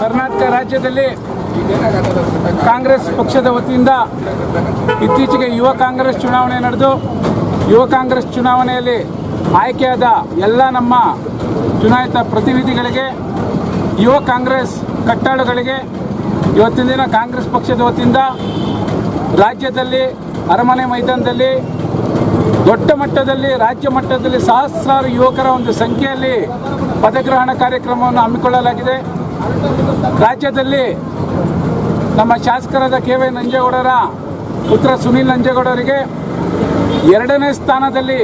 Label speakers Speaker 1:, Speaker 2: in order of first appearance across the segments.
Speaker 1: ಕರ್ನಾಟಕ ರಾಜ್ಯದಲ್ಲಿ ಕಾಂಗ್ರೆಸ್ ಪಕ್ಷದ ವತಿಯಿಂದ ಇತ್ತೀಚೆಗೆ ಯುವ ಕಾಂಗ್ರೆಸ್ ಚುನಾವಣೆ ನಡೆದು, ಯುವ ಕಾಂಗ್ರೆಸ್ ಚುನಾವಣೆಯಲ್ಲಿ ಆಯ್ಕೆಯಾದ ಎಲ್ಲ ನಮ್ಮ ಚುನಾಯಿತ ಪ್ರತಿನಿಧಿಗಳಿಗೆ, ಯುವ ಕಾಂಗ್ರೆಸ್ ಕಟ್ಟಾಳುಗಳಿಗೆ, ಇವತ್ತಿನ ದಿನ ಕಾಂಗ್ರೆಸ್ ಪಕ್ಷದ ವತಿಯಿಂದ ರಾಜ್ಯದಲ್ಲಿ ಅರಮನೆ ಮೈದಾನದಲ್ಲಿ ದೊಡ್ಡ ಮಟ್ಟದಲ್ಲಿ, ರಾಜ್ಯ ಮಟ್ಟದಲ್ಲಿ ಸಹಸ್ರಾರು ಯುವಕರ ಒಂದು ಸಂಖ್ಯೆಯಲ್ಲಿ ಪದಗ್ರಹಣ ಕಾರ್ಯಕ್ರಮವನ್ನು ಹಮ್ಮಿಕೊಳ್ಳಲಾಗಿದೆ. ರಾಜ್ಯದಲ್ಲಿ ನಮ್ಮ ಶಾಸಕರಾದ ಕೆ ವೈ ನಂಜೇಗೌಡರ ಪುತ್ರ ಸುನೀಲ್ ನಂಜೇಗೌಡರಿಗೆ ಎರಡನೇ ಸ್ಥಾನದಲ್ಲಿ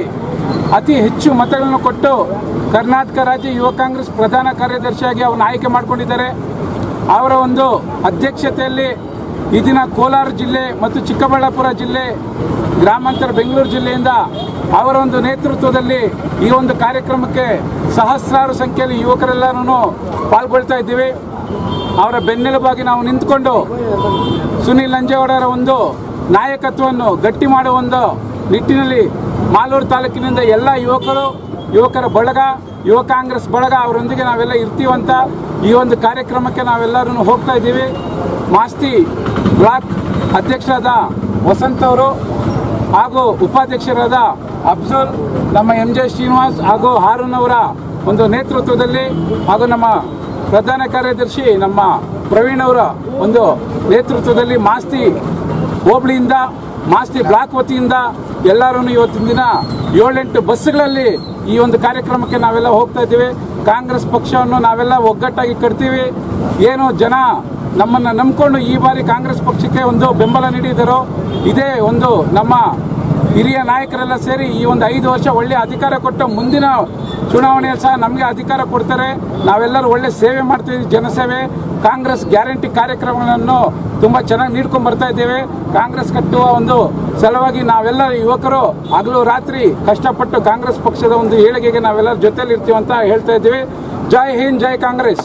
Speaker 1: ಅತಿ ಹೆಚ್ಚು ಮತಗಳನ್ನು ಕೊಟ್ಟು ಕರ್ನಾಟಕ ರಾಜ್ಯ ಯುವ ಕಾಂಗ್ರೆಸ್ ಪ್ರಧಾನ ಕಾರ್ಯದರ್ಶಿಯಾಗಿ ಅವರನ್ನು ಆಯ್ಕೆ ಮಾಡಿಕೊಂಡಿದ್ದಾರೆ. ಅವರ ಒಂದು ಅಧ್ಯಕ್ಷತೆಯಲ್ಲಿ ಈ ದಿನ ಕೋಲಾರ ಜಿಲ್ಲೆ ಮತ್ತು ಚಿಕ್ಕಬಳ್ಳಾಪುರ ಜಿಲ್ಲೆ, ಗ್ರಾಮಾಂತರ ಬೆಂಗಳೂರು ಜಿಲ್ಲೆಯಿಂದ ಅವರ ಒಂದು ನೇತೃತ್ವದಲ್ಲಿ ಈ ಒಂದು ಕಾರ್ಯಕ್ರಮಕ್ಕೆ ಸಹಸ್ರಾರು ಸಂಖ್ಯೆಯಲ್ಲಿ ಯುವಕರೆಲ್ಲರೂ ಪಾಲ್ಗೊಳ್ತಾ ಇದ್ದೀವಿ. ಅವರ ಬೆನ್ನೆಲುಬಾಗಿ ನಾವು ನಿಂತ್ಕೊಂಡು ಸುನಿಲ್ ನಂಜೇಗೌಡರ ಒಂದು ನಾಯಕತ್ವವನ್ನು ಗಟ್ಟಿ ಮಾಡುವ ಒಂದು ನಿಟ್ಟಿನಲ್ಲಿ ಮಾಲೂರು ತಾಲೂಕಿನಿಂದ ಎಲ್ಲ ಯುವಕರು, ಯುವಕರ ಬಳಗ, ಯುವ ಕಾಂಗ್ರೆಸ್ ಬಳಗ ಅವರೊಂದಿಗೆ ನಾವೆಲ್ಲ ಇರ್ತೀವಂತ ಈ ಒಂದು ಕಾರ್ಯಕ್ರಮಕ್ಕೆ ನಾವೆಲ್ಲರೂ ಹೋಗ್ತಾ ಇದ್ದೀವಿ. ಮಾಸ್ತಿ ಬ್ಲಾಕ್ ಅಧ್ಯಕ್ಷರಾದ ವಸಂತ್ ಅವರು ಹಾಗೂ ಉಪಾಧ್ಯಕ್ಷರಾದ ಅಬ್ಜುಲ್ ನಮ್ಮ ಎಂ ಜೆ ಶ್ರೀನಿವಾಸ್ ಹಾಗೂ ಹಾರನ್ ಅವರ ಒಂದು ನೇತೃತ್ವದಲ್ಲಿ ಹಾಗೂ ನಮ್ಮ ಪ್ರಧಾನ ಕಾರ್ಯದರ್ಶಿ, ನಮ್ಮ ಪ್ರವೀಣ್ ಅವರ ಒಂದು ನೇತೃತ್ವದಲ್ಲಿ ಮಾಸ್ತಿ ಹೋಬಳಿಯಿಂದ, ಮಾಸ್ತಿ ಬ್ಲಾಕ್ ವತಿಯಿಂದ ಎಲ್ಲರೂ ಇವತ್ತಿನ ದಿನ ಏಳೆಂಟು ಬಸ್ಗಳಲ್ಲಿ ಈ ಒಂದು ಕಾರ್ಯಕ್ರಮಕ್ಕೆ ನಾವೆಲ್ಲ ಹೋಗ್ತಾ ಇದ್ದೀವಿ. ಕಾಂಗ್ರೆಸ್ ಪಕ್ಷವನ್ನು ನಾವೆಲ್ಲ ಒಗ್ಗಟ್ಟಾಗಿ ಕಟ್ತೀವಿ. ಏನು ಜನ ನಮ್ಮನ್ನು ನಂಬಿಕೊಂಡು ಈ ಬಾರಿ ಕಾಂಗ್ರೆಸ್ ಪಕ್ಷಕ್ಕೆ ಒಂದು ಬೆಂಬಲ ನೀಡಿದರು ಇದೇ ಒಂದು ನಮ್ಮ ಹಿರಿಯ ನಾಯಕರೆಲ್ಲ ಸೇರಿ ಈ ಒಂದು ಐದು ವರ್ಷ ಒಳ್ಳೆ ಅಧಿಕಾರ ಕೊಟ್ಟು ಮುಂದಿನ ಚುನಾವಣೆಯಲ್ಲಿ ಸಹ ನಮಗೆ ಅಧಿಕಾರ ಕೊಡ್ತಾರೆ. ನಾವೆಲ್ಲರೂ ಒಳ್ಳೆ ಸೇವೆ ಮಾಡ್ತೀವಿ ಜನಸೇವೆ. ಕಾಂಗ್ರೆಸ್ ಗ್ಯಾರಂಟಿ ಕಾರ್ಯಕ್ರಮಗಳನ್ನು ತುಂಬ ಚೆನ್ನಾಗಿ ನೀಡ್ಕೊಂಡು ಬರ್ತಾ ಇದ್ದೇವೆ. ಕಾಂಗ್ರೆಸ್ ಕಟ್ಟುವ ಒಂದು ಸಲುವಾಗಿ ನಾವೆಲ್ಲ ಯುವಕರು ಹಗಲು ರಾತ್ರಿ ಕಷ್ಟಪಟ್ಟು ಕಾಂಗ್ರೆಸ್ ಪಕ್ಷದ ಒಂದು ಏಳಿಗೆಗೆ ನಾವೆಲ್ಲರೂ ಇರ್ತೀವಿ ಅಂತ ಹೇಳ್ತಾ ಇದ್ದೀವಿ. ಜೈ ಹಿಂದ್, ಜೈ ಕಾಂಗ್ರೆಸ್.